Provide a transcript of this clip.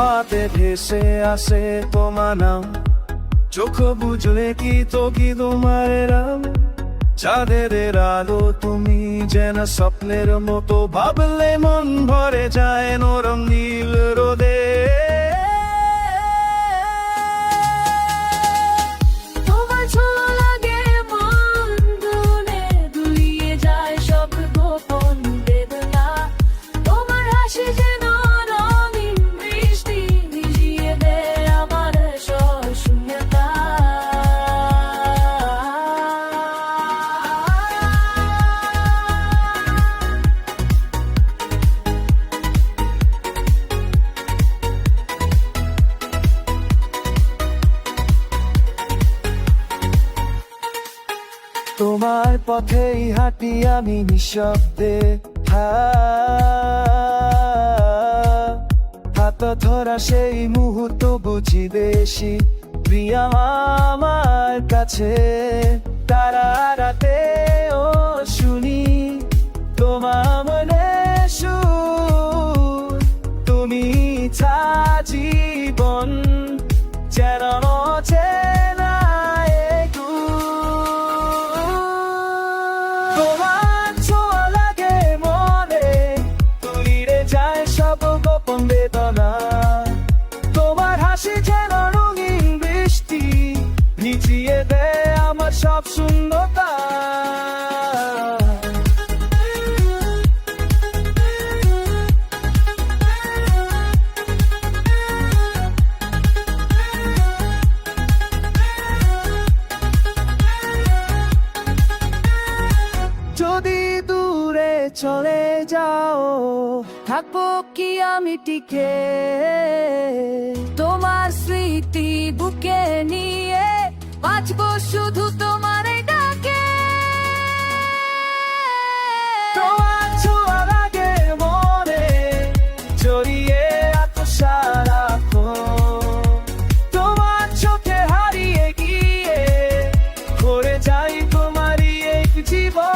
হাতে ভেসে আসে তোমার নাম। চোখ বুঝলে কি তো কি তোমার রাম চাঁদের আলো তুমি যেন স্বপ্নের মতো। ভাবলে মন ভরে যায় নরম নীল তোমার পথেই হাঁটি আমি নিঃশব্দে। হাত ধরা সেই মুহূর্ত বুঝি বেশি। প্রিয়া আমার কাছে তারা রাতে সব শূন্যতা। যদি দূরে চলে যাও, থাকব কি আমি টিকে? তোমার স্মৃতি বুকে নিয়ে বাঁচবো শুধু চাই তোমারই এই জীবন।